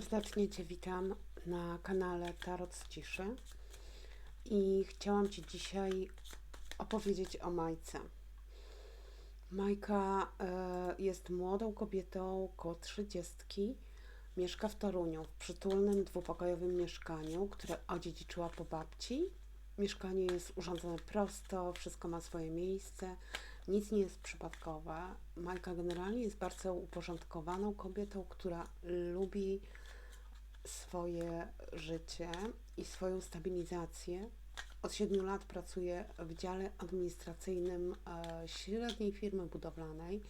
serdecznie Cię witam na kanale Tarot z Ciszy i chciałam Ci dzisiaj opowiedzieć o Majce. Majka e, jest młodą kobietą koło trzydziestki, mieszka w Toruniu w przytulnym dwupokojowym mieszkaniu, które odziedziczyła po babci. Mieszkanie jest urządzone prosto, wszystko ma swoje miejsce, nic nie jest przypadkowe. Majka generalnie jest bardzo uporządkowaną kobietą, która lubi swoje życie i swoją stabilizację. Od 7 lat pracuje w dziale administracyjnym e, średniej firmy budowlanej.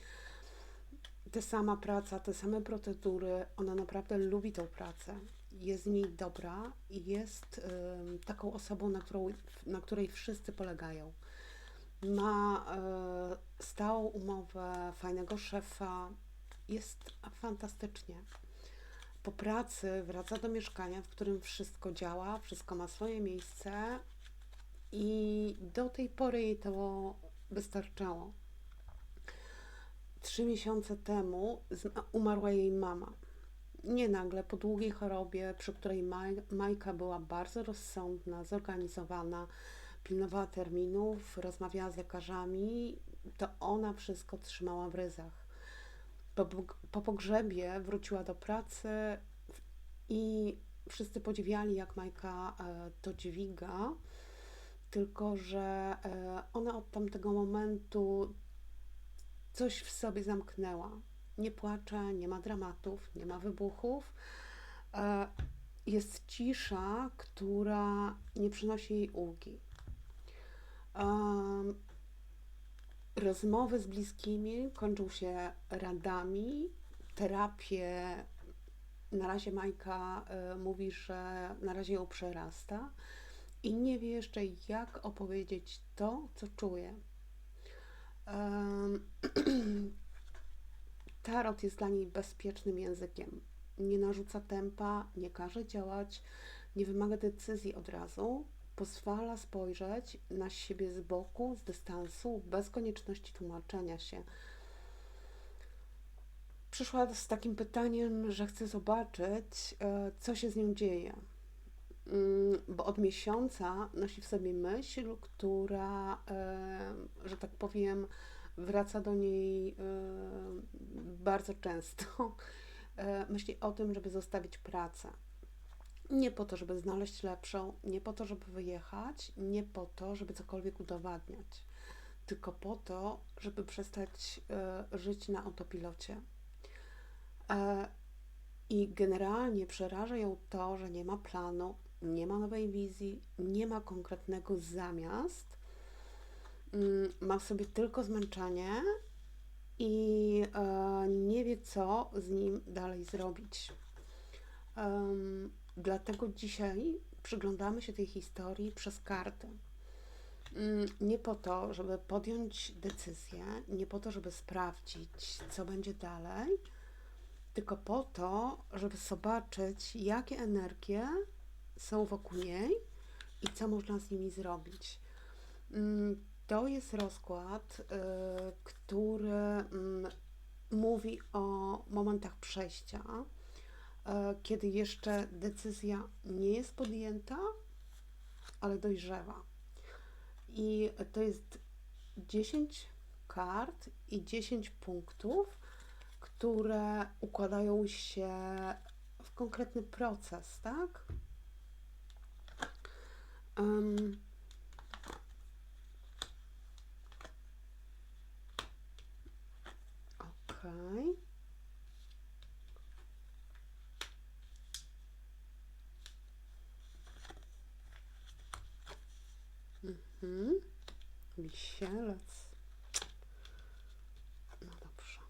Ta sama praca, te same procedury, ona naprawdę lubi tą pracę. Jest w niej dobra i jest em, taką osobą, na, którą, na której wszyscy polegają. Ma e, stałą umowę, fajnego szefa, jest fantastycznie. Po pracy wraca do mieszkania, w którym wszystko działa, wszystko ma swoje miejsce i do tej pory jej to wystarczało. Trzy miesiące temu umarła jej mama. Nie nagle, po długiej chorobie, przy której Maj, Majka była bardzo rozsądna, zorganizowana, pilnowała terminów, rozmawiała z lekarzami, to ona wszystko trzymała w ryzach. Po, po pogrzebie wróciła do pracy i wszyscy podziwiali, jak Majka e, to dźwiga, tylko że e, ona od tamtego momentu coś w sobie zamknęła. Nie płacze, nie ma dramatów, nie ma wybuchów. E, Jest cisza, która nie przynosi jej ulgi. Rozmowy z bliskimi kończą się radami, terapie. Na razie Majka e, mówi, że na razie ją przerasta i nie wie jeszcze, jak opowiedzieć to, co czuje. Em, Tarot jest dla niej bezpiecznym językiem. Nie narzuca tempa, nie każe działać, nie wymaga decyzji od razu. Pozwala spojrzeć na siebie z boku, z dystansu, bez konieczności tłumaczenia się. Przyszła z takim pytaniem, że chce zobaczyć, e, co się z nią dzieje. Mm, Bo od miesiąca nosi w sobie myśl, która, e, że tak powiem, wraca do niej e, bardzo często. Myśli o tym, żeby zostawić pracę. Nie po to, żeby znaleźć lepszą, nie po to, żeby wyjechać, nie po to, żeby cokolwiek udowadniać, tylko po to, żeby przestać e, żyć na autopilocie. E, I generalnie przeraża ją to, że nie ma planu, nie ma nowej wizji, nie ma konkretnego zamiast. Mm, Ma w sobie tylko zmęczenie i e, nie wie, co z nim dalej zrobić. Dlatego dzisiaj przyglądamy się tej historii przez karty. Mm, Nie po to, żeby podjąć decyzję, nie po to, żeby sprawdzić, co będzie dalej, tylko po to, żeby zobaczyć, jakie energie są wokół niej i co można z nimi zrobić. Mm, To jest rozkład, y, który mm, mówi o momentach przejścia, kiedy jeszcze decyzja nie jest podjęta, ale dojrzewa. I to jest 10 kart i 10 punktów, które układają się w konkretny proces, tak? Em, Okej. Mhm. Wisielec. No dobrze.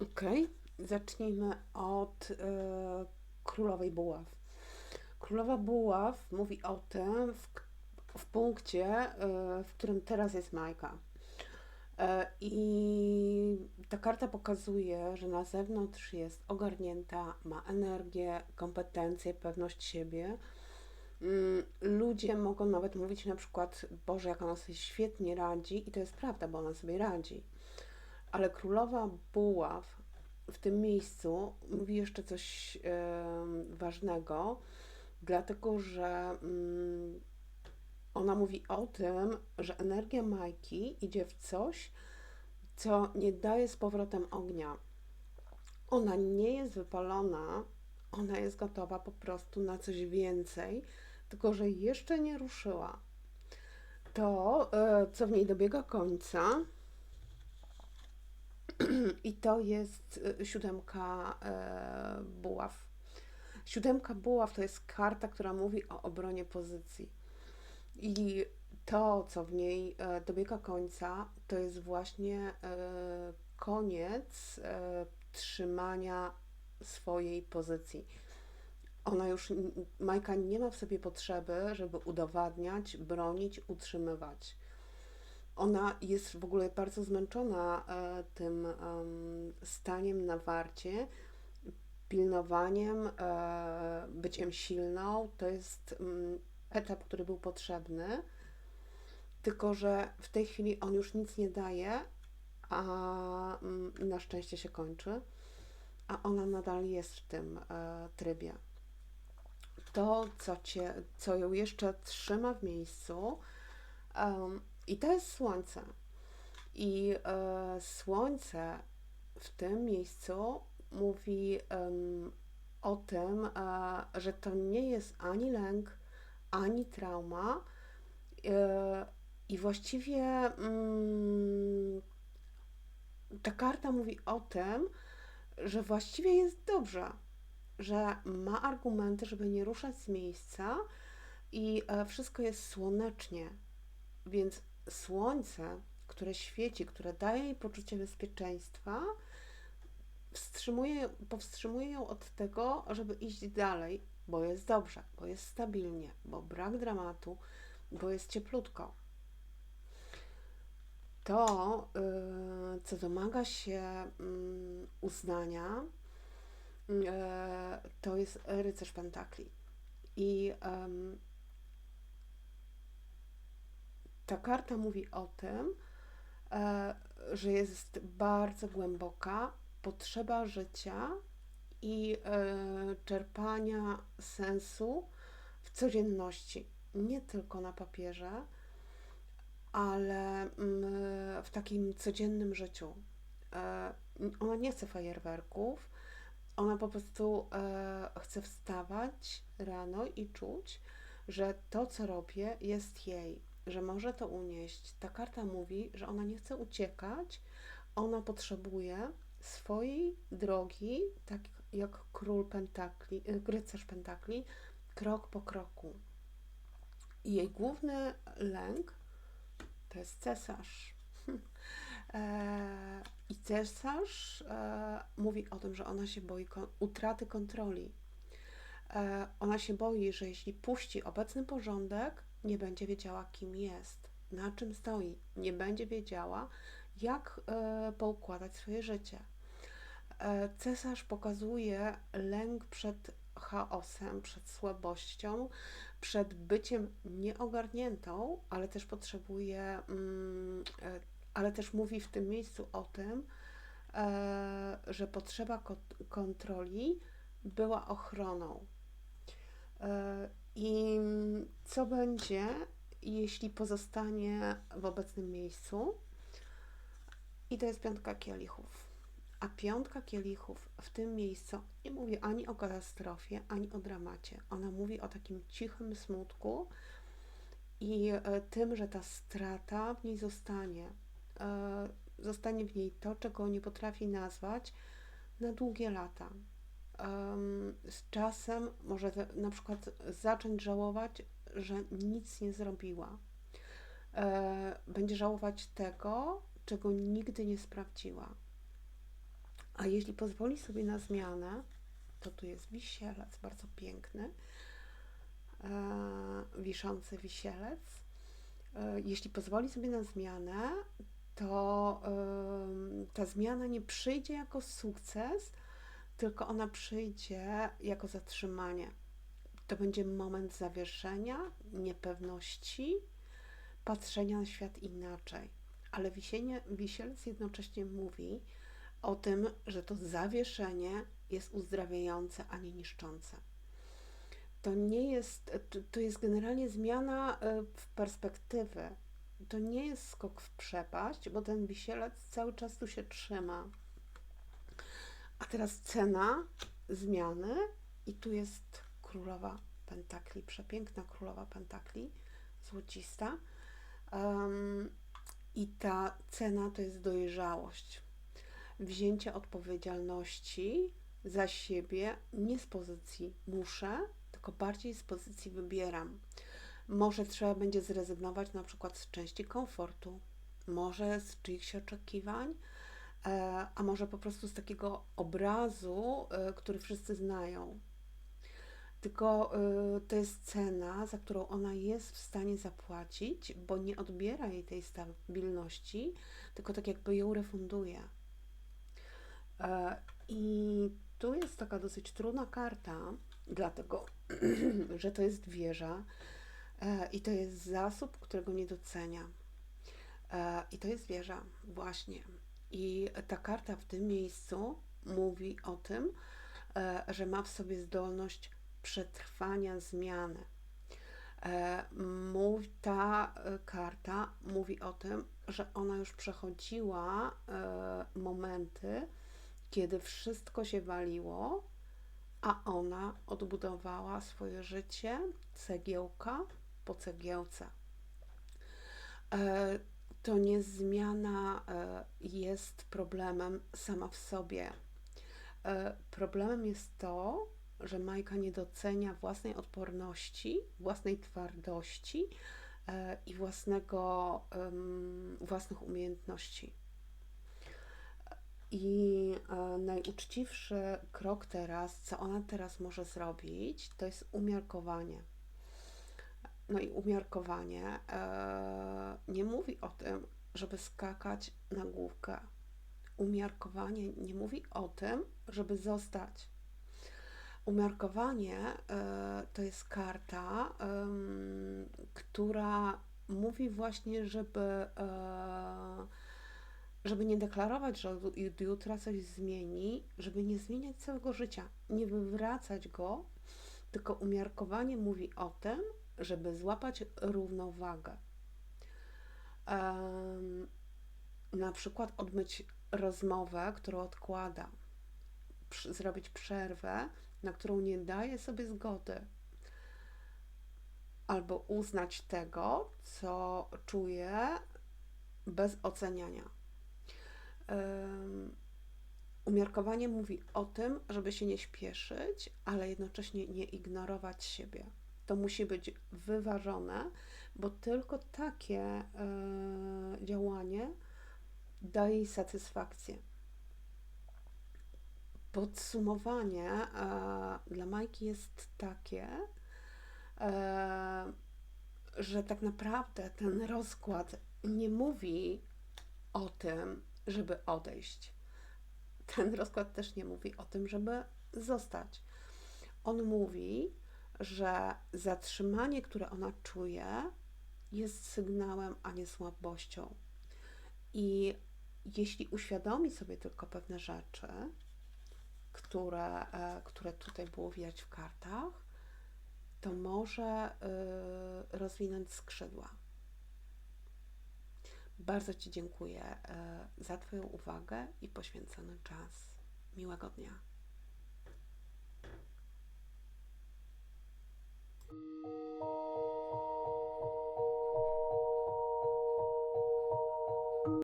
Okej, zacznijmy od e, Królowej Buław. Królowa Buław mówi o tym w, w punkcie, e, w którym teraz jest Majka. E, I ta karta pokazuje, że na zewnątrz jest ogarnięta, ma energię, kompetencje, pewność siebie, Mm, Ludzie mogą nawet mówić na przykład, Boże, jak ona sobie świetnie radzi, i to jest prawda, bo ona sobie radzi. Ale królowa buław w tym miejscu mówi jeszcze coś em, ważnego, dlatego że mm, ona mówi o tym, że energia Majki idzie w coś, co nie daje z powrotem ognia. Ona nie jest wypalona, ona jest gotowa po prostu na coś więcej, tylko że jeszcze nie ruszyła. To, e, co w niej dobiega końca, i to jest e, siódemka e, buław. Siódemka buław to jest karta, która mówi o obronie pozycji. I to, co w niej e, dobiega końca, to jest właśnie e, koniec e, trzymania swojej pozycji. Ona już, Majka nie ma w sobie potrzeby, żeby udowadniać, bronić, utrzymywać. Ona jest w ogóle bardzo zmęczona tym staniem na warcie, pilnowaniem, byciem silną. To jest mm, etap, który był potrzebny, tylko że w tej chwili on już nic nie daje, a mm, na szczęście się kończy, a ona nadal jest w tym e, trybie. To, co, cię, co ją jeszcze trzyma w miejscu, um, i to jest słońce. I e, słońce w tym miejscu mówi o tym, e, że to nie jest ani lęk, ani trauma. E, I właściwie mm, ta karta mówi o tym, że właściwie jest dobrze, że ma argumenty, żeby nie ruszać z miejsca i e, wszystko jest słonecznie. Więc słońce, które świeci, które daje jej poczucie bezpieczeństwa, wstrzymuje, powstrzymuje ją od tego, żeby iść dalej, bo jest dobrze, bo jest stabilnie, bo brak dramatu, bo jest cieplutko. To, yy, co domaga się yy, uznania, yy, to jest rycerz pentakli. I ta karta mówi o tym, e, że jest bardzo głęboka potrzeba życia i e, czerpania sensu w codzienności, nie tylko na papierze, ale mm, w takim codziennym życiu. E, ona nie chce fajerwerków, ona po prostu e, chce wstawać rano i czuć, że to, co robię, jest jej, że może to unieść. Ta karta mówi, że ona nie chce uciekać, ona potrzebuje swojej drogi, tak jak król pentakli, y, rycerz pentakli, krok po kroku. Jej główny lęk to jest cesarz. E, I cesarz e, mówi o tym, że ona się boi utraty kontroli. E, ona się boi, że jeśli puści obecny porządek, nie będzie wiedziała, kim jest, na czym stoi, nie będzie wiedziała, jak poukładać swoje życie. E, cesarz pokazuje lęk przed chaosem, przed słabością, przed byciem nieogarniętą, ale też potrzebuje, mm, e, ale też mówi w tym miejscu o tym, e, że potrzeba kontroli była ochroną. I co będzie, jeśli pozostanie w obecnym miejscu? I to jest piątka kielichów. A piątka kielichów w tym miejscu nie mówi ani o katastrofie, ani o dramacie. Ona mówi o takim cichym smutku i e, tym, że ta strata w niej zostanie. E, zostanie w niej to, czego nie potrafi nazwać na długie lata. Z czasem może na przykład zacząć żałować, że nic nie zrobiła. E, będzie żałować tego, czego nigdy nie sprawdziła. A jeśli pozwoli sobie na zmianę, to tu jest wisielec, bardzo piękny, e, wiszący wisielec. E, jeśli pozwoli sobie na zmianę, to e, ta zmiana nie przyjdzie jako sukces, tylko ona przyjdzie jako zatrzymanie. To będzie moment zawieszenia, niepewności, patrzenia na świat inaczej. Ale wisienie, wisielec jednocześnie mówi o tym, że to zawieszenie jest uzdrawiające, a nie niszczące. To nie jest, to jest generalnie zmiana e, w perspektywy. To nie jest skok w przepaść, bo ten wisielec cały czas tu się trzyma. A teraz cena zmiany i tu jest królowa pentakli, przepiękna królowa pentakli, złocista. Um, I ta cena to jest dojrzałość. Wzięcie odpowiedzialności za siebie nie z pozycji muszę, tylko bardziej z pozycji wybieram. Może trzeba będzie zrezygnować na przykład z części komfortu, może z czyichś oczekiwań, e, a może po prostu z takiego obrazu, e, który wszyscy znają. Tylko e, to jest cena, za którą ona jest w stanie zapłacić, bo nie odbiera jej tej stabilności, tylko tak jakby ją refunduje. I tu jest taka dosyć trudna karta, dlatego że to jest wieża e, i to jest zasób, którego nie docenia. E, I to jest wieża, właśnie. I ta karta w tym miejscu mówi o tym, e, że ma w sobie zdolność przetrwania zmiany. ta karta mówi o tym, że ona już przechodziła momenty, kiedy wszystko się waliło, a ona odbudowała swoje życie cegiełka po cegiełce. E, to nie zmiana e, jest problemem sama w sobie. E, problemem jest to, że Majka nie docenia własnej odporności, własnej twardości i własnego, własnych umiejętności. I e, najuczciwszy krok teraz, co ona teraz może zrobić, to jest umiarkowanie. No i umiarkowanie e, nie mówi o tym, żeby skakać na główkę. Umiarkowanie nie mówi o tym, żeby zostać. Umiarkowanie e, to jest karta, która mówi właśnie, żeby e, żeby nie deklarować, że od jutra coś zmieni, żeby nie zmieniać całego życia, nie wywracać go, tylko umiarkowanie mówi o tym, żeby złapać równowagę. Na przykład odmyć rozmowę, którą odkłada, zrobić przerwę, na którą nie daje sobie zgody, albo uznać tego, co czuje bez oceniania umiarkowanie mówi o tym, żeby się nie śpieszyć, ale jednocześnie nie ignorować siebie. To musi być wyważone, bo tylko takie e, działanie daje jej satysfakcję. Podsumowanie e, dla Majki jest takie, e, że tak naprawdę ten rozkład nie mówi o tym, żeby odejść. Ten rozkład też nie mówi o tym, żeby zostać. On mówi, że zatrzymanie, które ona czuje, jest sygnałem, a nie słabością. I jeśli uświadomi sobie tylko pewne rzeczy, które, e, które tutaj było widać w kartach, to może e, rozwinąć skrzydła. Bardzo Ci dziękuję e, za Twoją uwagę i poświęcony czas. Miłego dnia.